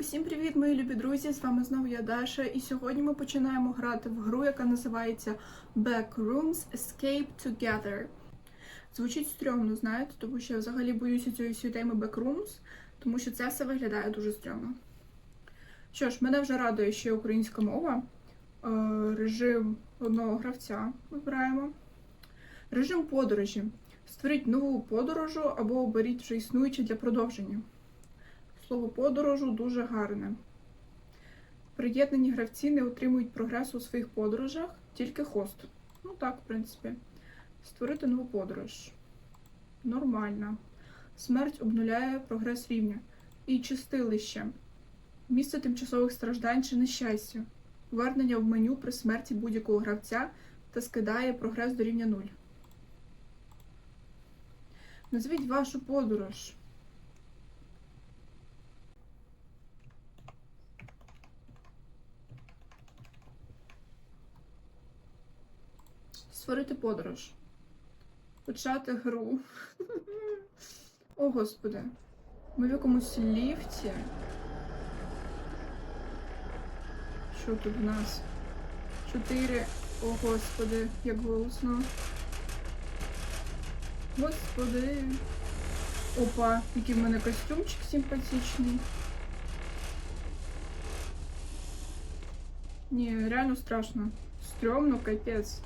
Усім привіт, мої любі друзі! З вами знову я Даша, і сьогодні ми починаємо грати в гру, яка називається Backrooms Escape Together. Звучить стрьомно, знаєте, тому що я взагалі боюся цієї всієї теми Backrooms, тому що це все виглядає дуже стрьомно. Що ж, мене вже радує ще українська мова. Е, Режим одного гравця вибираємо. Режим подорожі. Створіть нову подорожу або оберіть вже існуючі для продовження. Слово подорожу дуже гарне. Приєднані гравці не отримують прогресу у своїх подорожах, тільки хост. Ну так, в принципі. Створити нову подорож. Нормально. Смерть обнуляє прогрес рівня. І чистилище. Місце тимчасових страждань чи нещастя. Повернення в меню при смерті будь-якого гравця та скидає прогрес до рівня 0. Назвіть вашу подорож. Створити подорож. Почати гру. О, господи. Ми в якомусь ліфті. Що тут в нас? Чотири. О, господи, як голосно. Господи. Опа, який в мене костюмчик симпатичний. Ні, реально страшно. Стрьомно, капець.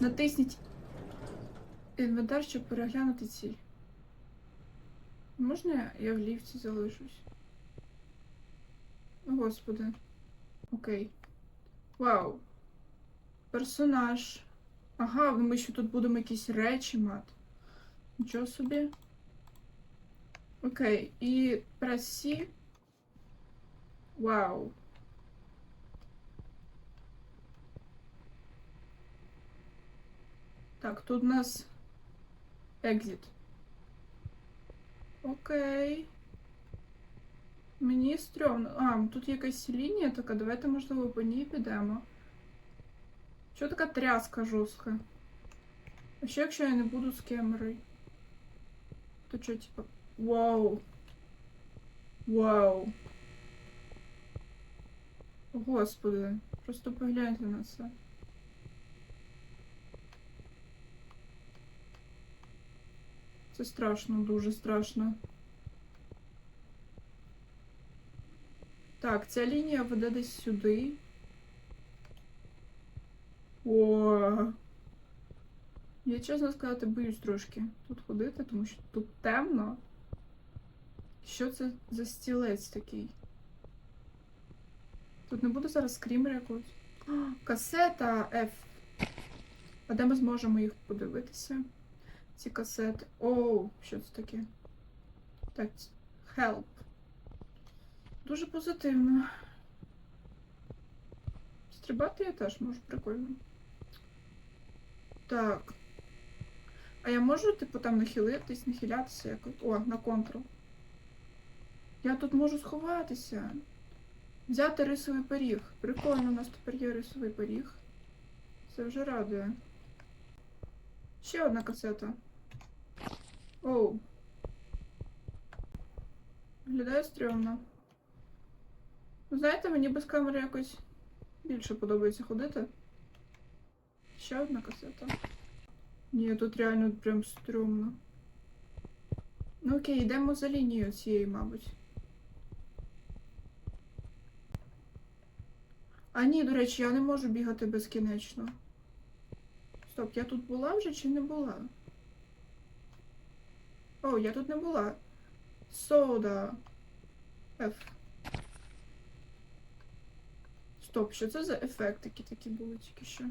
Натисніть інвентар, щоб переглянути ціль. Можна я в ліфті залишусь? Господи. Окей. Вау. Персонаж. Ага, ну ми ще тут будемо якісь речі мати. Нічого собі. Окей, і пресі. Вау. Так, тут у нас екзит. Окей. Мені стрьомно. А, тут якась лінія така, давайте, можливо, по ній підемо. Що така тряска жорстка? А що якщо я не буду з камерою? То що, типа. Вау. Вау. Господи, просто погляньте на це. Це страшно, дуже страшно. Так, ця лінія веде десь сюди. О. Я чесно сказати, боюсь трошки тут ходити, тому що тут темно. Що це за стілець такий? Тут не буде зараз скрімер якогось. Касета F. А де ми зможемо їх подивитися? Ці касети. Оу, що це таке? Так, help. Дуже позитивно. Стрибати я теж можу, прикольно. Так. А я можу, типу, там нахилитись, нахилятися якось. О, на контрол. Я тут можу сховатися. Взяти рисовий пиріг. Прикольно, у нас тепер є рисовий пиріг. Це вже радує. Ще одна касета. Оу. Виглядає стрьомно. Знаєте, мені без камери якось більше подобається ходити. Ще одна касета. Ні, тут реально прям стрьомно. Ну окей, йдемо за лінією цієї, мабуть. А ні, до речі, я не можу бігати безкінечно. Стоп, я тут була вже чи не була? О, я тут не була. Сода. F. Стоп, що це за ефектики такі були тільки що?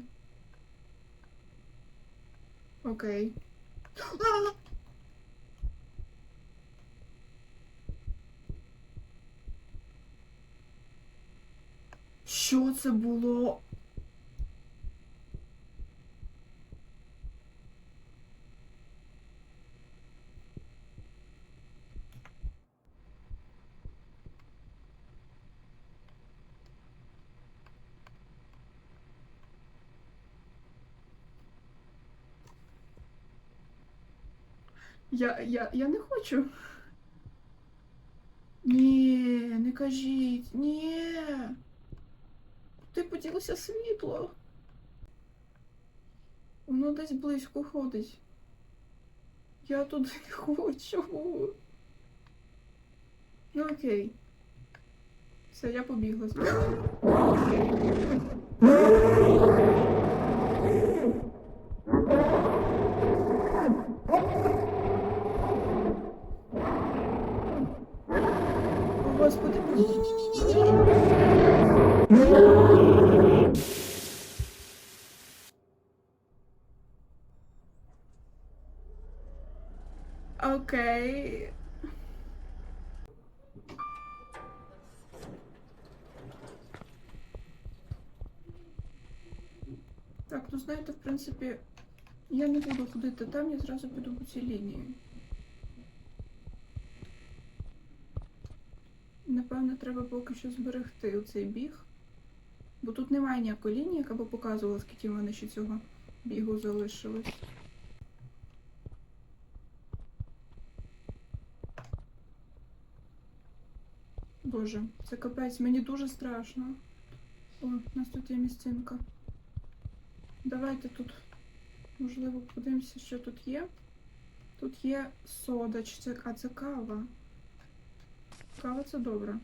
Окей. Що це було? Я, я, я не хочу. Ні, не кажіть. Ні. Ти поділося світло. Воно десь близько ходить. Я туди не хочу. Ну окей. Все, я побігла звідси. О, Господи, ні, ні, ні, ні, ні. Окей. Так, ну знаєте, в принципі, я не буду ходити там, я зразу піду по цій лінії. Напевно, треба поки що зберегти оцей біг. Бо тут немає ніякої лінії, яка б показувала, скільки в мене ще цього бігу залишилось. Боже, це капець, мені дуже страшно. О, у нас тут є місцинка. Давайте тут, можливо, подивимося, що тут є. Тут є сода, чи це, а це кава. Кава це добре.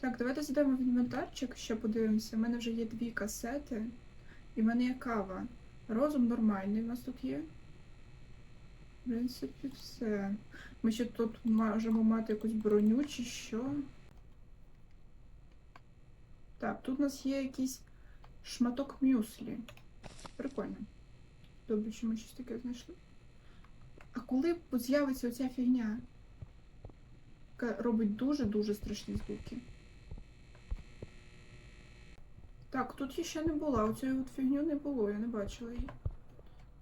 Так, давайте зайдемо в інвентарчик, ще подивимося. У мене вже є дві касети, і в мене є кава. Розум нормальний у нас тут є. В принципі, все. Ми ще тут можемо мати якусь броню чи що. Так, тут у нас є якийсь шматок мюслі. Прикольно. Добре, що ми щось таке знайшли. А коли з'явиться оця фігня, яка робить дуже-дуже страшні звуки. Так, тут її ще не була. Оцієї от фігню не було, я не бачила її.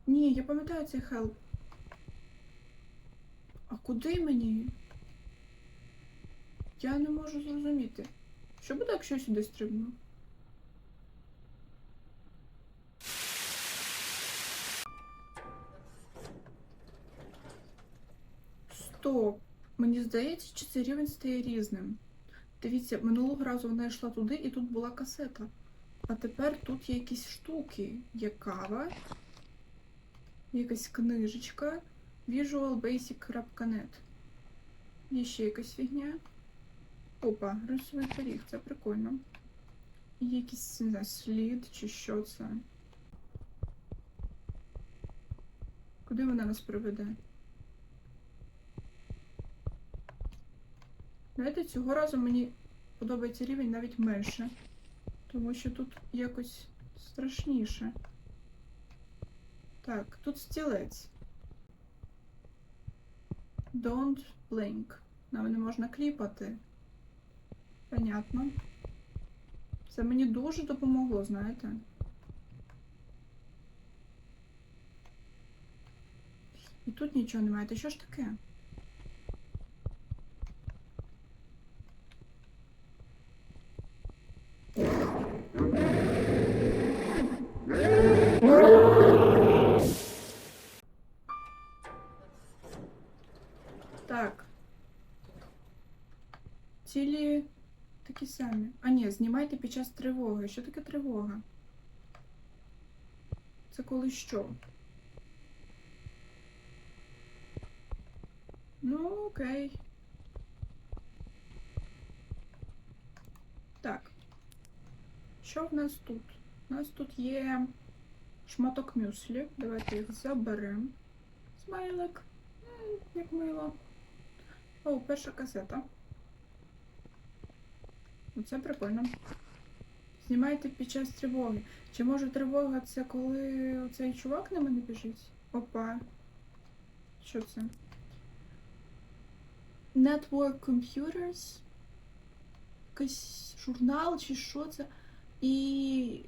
Ні, я пам'ятаю цей хелп. А куди мені? Я не можу зрозуміти. Що буде, якщо я сюди стрибну? Стоп! Мені здається, чи цей рівень стає різним. Дивіться, минулого разу вона йшла туди і тут була касета. А тепер тут є якісь штуки. Є кава, якась книжечка, Visual Basic.net. Є ще якась фігня. Опа, рисовий пиріг, це прикольно. Є якийсь не знаю, слід чи що це. Куди вона нас приведе? Знаєте, цього разу мені подобається рівень навіть менше. Тому що тут якось страшніше. Так, тут стілець. Don't blink. Нам не можна кліпати. Понятно. Це мені дуже допомогло, знаєте. І тут нічого немає. Та що ж таке? Так. Цілі такі самі. А ні, знімайте під час тривоги. Що таке тривога? Це коли що? Ну, окей. Так. Що в нас тут? У нас тут є шматок мюслі. Давайте їх заберемо. Смайлик. Як мило. О, перша касета. Ну, Це прикольно. Знімайте під час тривоги. Чи може тривога це коли цей чувак на мене біжить? Опа. Що це? Network Computers. Якийсь журнал чи що це? І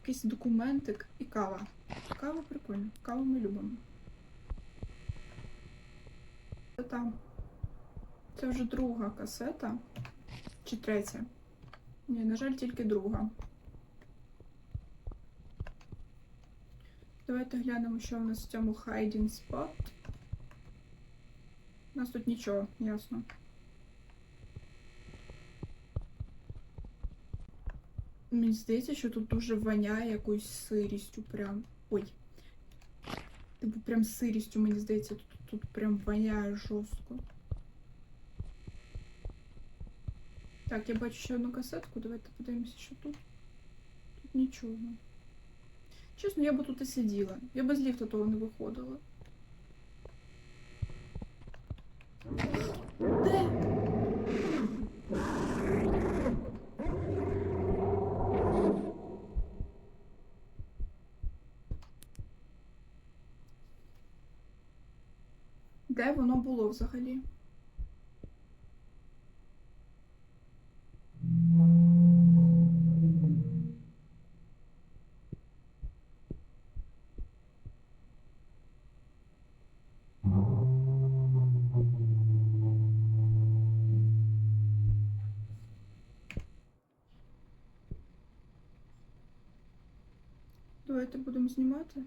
якийсь документик і кава. Кава прикольно. Каву ми любимо. Це там. Це вже друга касета. Чи третя? Ні, на жаль, тільки друга. Давайте глянемо, що в нас в цьому hiding spot. У нас тут нічого, ясно. Мені здається, що тут дуже воняє якоюсь сирістю прям. Ой. Типу прям сирістю, мені здається, тут, тут прям воняє жорстко. Так, я бачу ще одну касетку. Давайте подивимося, що тут. Тут нічого. Чесно, я би тут і сиділа. Я без ліфта того не виходила. Де воно було взагалі? Давайте будемо знімати.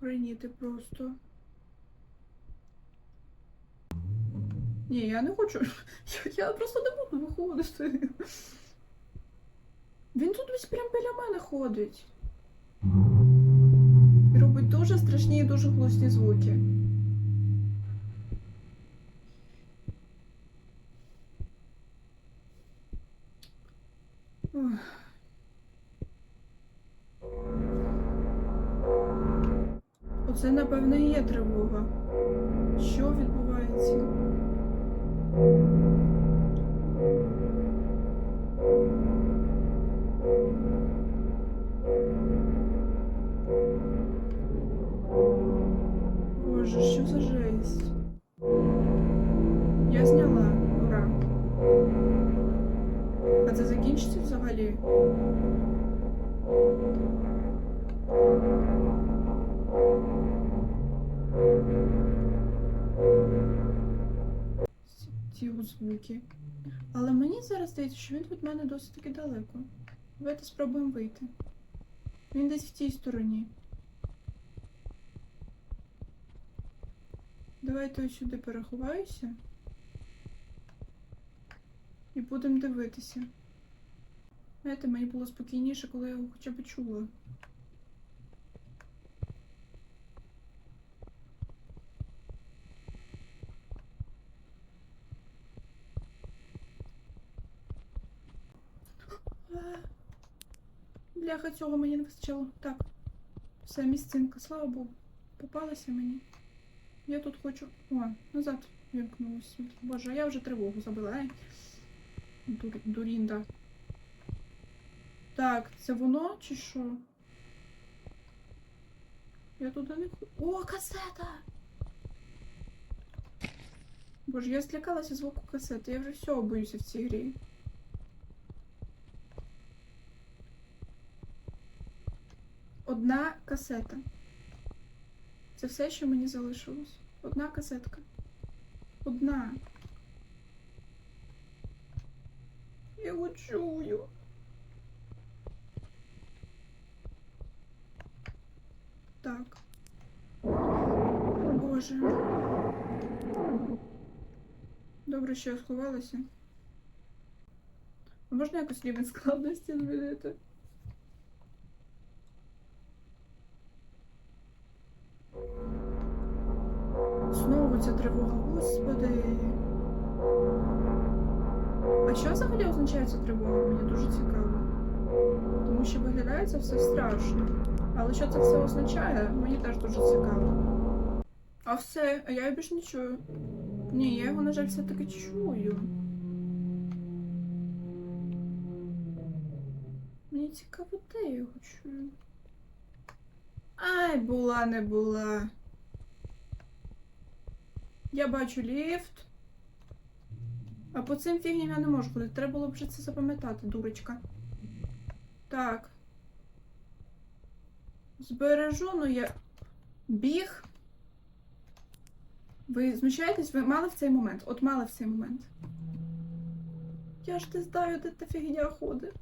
Охреніти просто. Ні, я не хочу. Я, просто не буду виходити. Він тут весь прям біля мене ходить. І робить дуже страшні і дуже голосні звуки. Є. Що відбувається? Ці- звуки. Але мені зараз здається, що він від мене досить таки далеко. Давайте спробуємо вийти. Він десь в тій стороні. Давайте ось сюди переховаюся. І будемо дивитися. Знаєте, мені було спокійніше, коли я його хоча б чула. А, Бляха, цього мені не вистачило. Так. Все, місцинка, слава Богу. Попалася мені. Я тут хочу. О, назад вимкнулося світло. Боже, я вже тривогу забила. Ай. Дур... Дурінда. Так, це воно чи що? Я туди не ху- О, касета! Боже, я злякалася звуку касети. Я вже всього боюся в цій грі. Одна касета. Це все, що мені залишилось. Одна касетка. Одна. Я його чую. Так. Боже. Добре, що я сховалася. А можна якось рівень складності змінити? Ця тривога, господи. А що взагалі означає ця тривога? Мені дуже цікаво. Тому що виглядає це все страшно. Але що це все означає, мені теж дуже цікаво. А все, а я його більш не чую. Ні, я його, на жаль, все-таки чую. Мені цікаво, де я його чую. Ай, була, не була. Я бачу ліфт. А по цим фігням я не можу ходити. Треба було б вже це запам'ятати, дурочка. Так. Збережу, ну я. Біг. Ви знущаєтесь? Ви мали в цей момент? От мали в цей момент. Я ж не знаю, де та фігня ходить.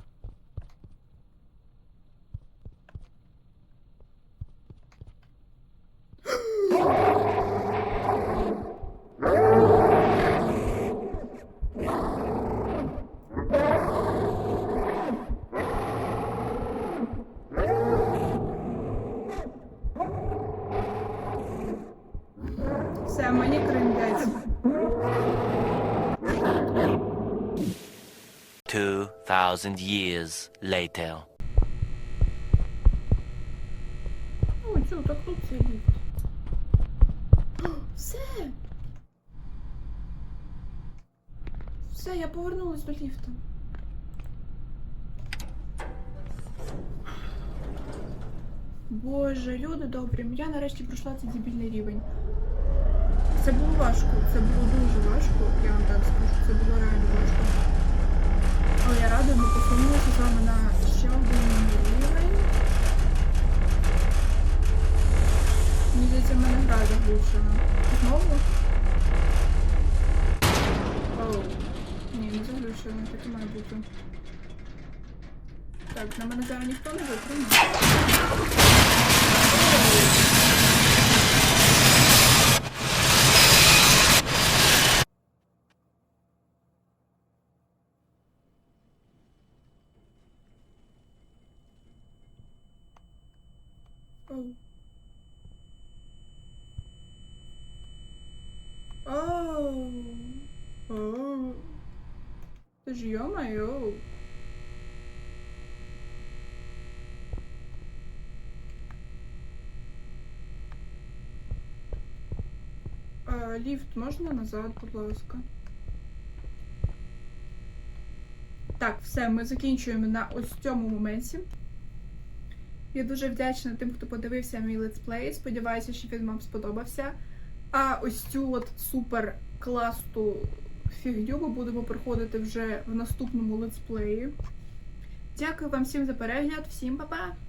2,000 years later. О, чого так ліфт? Все. Все, я повернулась до ліфта. Боже, люди добрі, я нарешті пройшла цей дебільний рівень. Це було важко, це було дуже важко, я вам так скажу, це було реально важко. Але я рада, ми посунулися з вами на ще один рівень. Мені здається, в мене гра заглушена. Знову? Оу. Ні, не заглушена, так і має бути. Так, на мене зараз ніхто не витримає. Оу. Оу. Оу. Ти ж. А, ліфт можна назад, будь ласка. Так, все, ми закінчуємо на ось цьому моменті. Я дуже вдячна тим, хто подивився мій летсплей. Сподіваюся, що він вам сподобався. А ось цю от супер класну фігню ми будемо проходити вже в наступному летсплеї. Дякую вам всім за перегляд, всім па-па!